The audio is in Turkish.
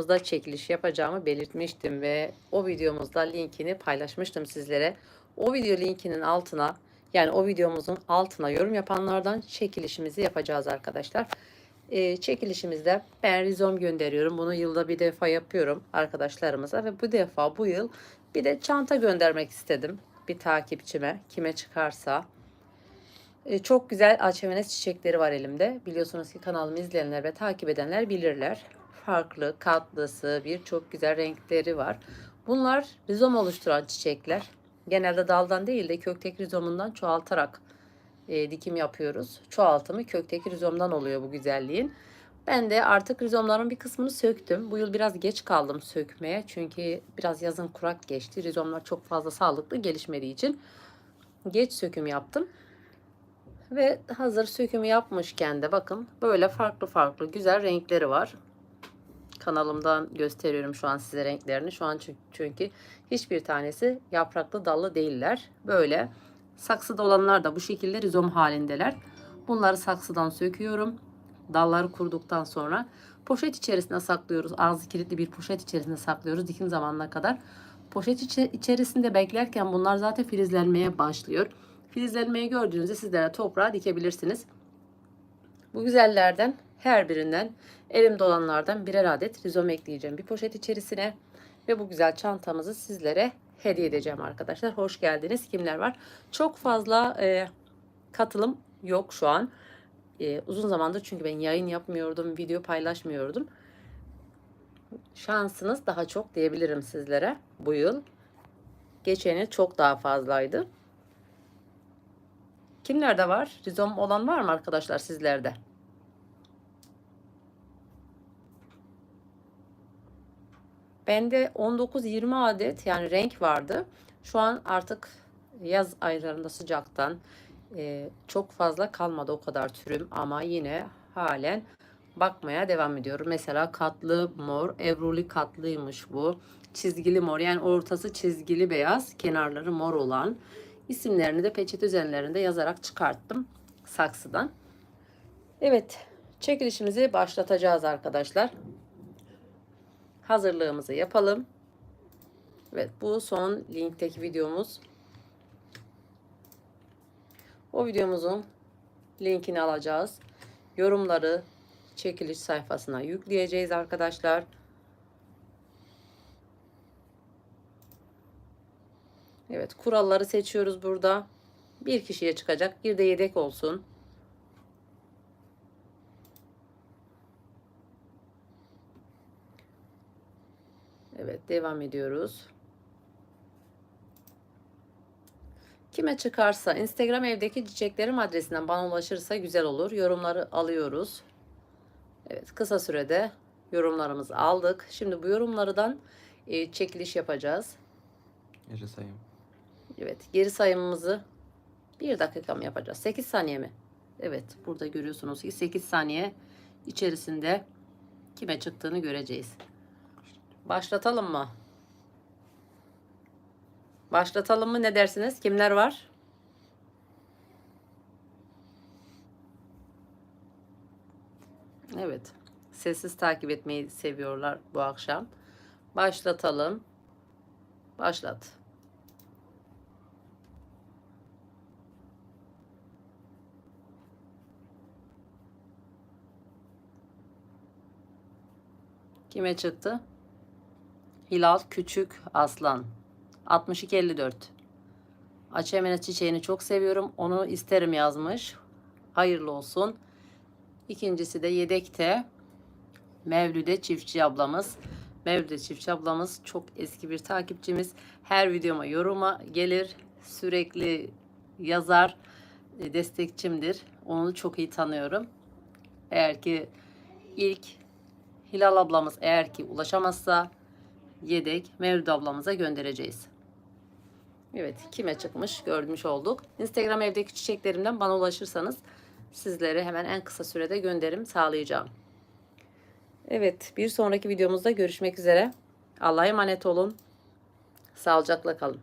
videomuzda çekiliş yapacağımı belirtmiştim ve o videomuzda linkini paylaşmıştım sizlere. O video linkinin altına yani o videomuzun altına yorum yapanlardan çekilişimizi yapacağız arkadaşlar. Ee, çekilişimizde ben rizom gönderiyorum. Bunu yılda bir defa yapıyorum arkadaşlarımıza ve bu defa bu yıl bir de çanta göndermek istedim bir takipçime kime çıkarsa. Ee, çok güzel açemenes çiçekleri var elimde. Biliyorsunuz ki kanalımı izleyenler ve takip edenler bilirler. Farklı, katlısı, birçok güzel renkleri var. Bunlar rizom oluşturan çiçekler. Genelde daldan değil de kökteki rizomundan çoğaltarak e, dikim yapıyoruz. Çoğaltımı kökteki rizomdan oluyor bu güzelliğin. Ben de artık rizomların bir kısmını söktüm. Bu yıl biraz geç kaldım sökmeye. Çünkü biraz yazın kurak geçti. Rizomlar çok fazla sağlıklı gelişmediği için geç söküm yaptım. Ve hazır sökümü yapmışken de bakın böyle farklı farklı güzel renkleri var. Kanalımdan gösteriyorum şu an size renklerini. Şu an çü- çünkü hiçbir tanesi yapraklı dallı değiller. Böyle saksıda olanlar da bu şekilde rizom halindeler. Bunları saksıdan söküyorum. Dalları kuruduktan sonra poşet içerisine saklıyoruz. Ağzı kilitli bir poşet içerisine saklıyoruz dikim zamanına kadar. Poşet içe- içerisinde beklerken bunlar zaten filizlenmeye başlıyor. Filizlenmeyi gördüğünüzde sizlere toprağa dikebilirsiniz. Bu güzellerden her birinden elimde olanlardan birer adet rizom ekleyeceğim bir poşet içerisine ve bu güzel çantamızı sizlere hediye edeceğim arkadaşlar. Hoş geldiniz. Kimler var? Çok fazla e, katılım yok şu an. E, uzun zamandır çünkü ben yayın yapmıyordum, video paylaşmıyordum. Şansınız daha çok diyebilirim sizlere bu yıl. Geçen yıl çok daha fazlaydı. Kimlerde var? Rizom olan var mı arkadaşlar sizlerde? Bende 19-20 adet yani renk vardı. Şu an artık yaz aylarında sıcaktan e, çok fazla kalmadı o kadar türüm ama yine halen bakmaya devam ediyorum. Mesela katlı mor, evruli katlıymış bu. Çizgili mor yani ortası çizgili beyaz, kenarları mor olan. İsimlerini de peçete üzerlerinde yazarak çıkarttım saksıdan. Evet, çekilişimizi başlatacağız arkadaşlar. Hazırlığımızı yapalım. Evet, bu son linkteki videomuz. O videomuzun linkini alacağız. Yorumları çekiliş sayfasına yükleyeceğiz arkadaşlar. Evet kuralları seçiyoruz burada. Bir kişiye çıkacak. Bir de yedek olsun. Evet devam ediyoruz. Kime çıkarsa Instagram evdeki çiçeklerim adresinden bana ulaşırsa güzel olur. Yorumları alıyoruz. Evet kısa sürede yorumlarımızı aldık. Şimdi bu yorumlardan e, çekiliş yapacağız. Gece sayım. Evet geri sayımımızı bir dakika mı yapacağız? 8 saniye mi? Evet burada görüyorsunuz ki 8 saniye içerisinde kime çıktığını göreceğiz. Başlatalım mı? Başlatalım mı ne dersiniz? Kimler var? Evet. Sessiz takip etmeyi seviyorlar bu akşam. Başlatalım. Başlat. Kime çıktı? Hilal Küçük Aslan. 6254. Açemene çiçeğini çok seviyorum. Onu isterim yazmış. Hayırlı olsun. İkincisi de yedekte. Mevlüde Çiftçi ablamız. Mevlüde Çiftçi ablamız çok eski bir takipçimiz. Her videoma yoruma gelir. Sürekli yazar. e, Destekçimdir. Onu çok iyi tanıyorum. Eğer ki ilk Hilal ablamız eğer ki ulaşamazsa yedek Mevlüt ablamıza göndereceğiz. Evet kime çıkmış görmüş olduk. Instagram evdeki çiçeklerimden bana ulaşırsanız sizlere hemen en kısa sürede gönderim sağlayacağım. Evet bir sonraki videomuzda görüşmek üzere. Allah'a emanet olun. Sağlıcakla kalın.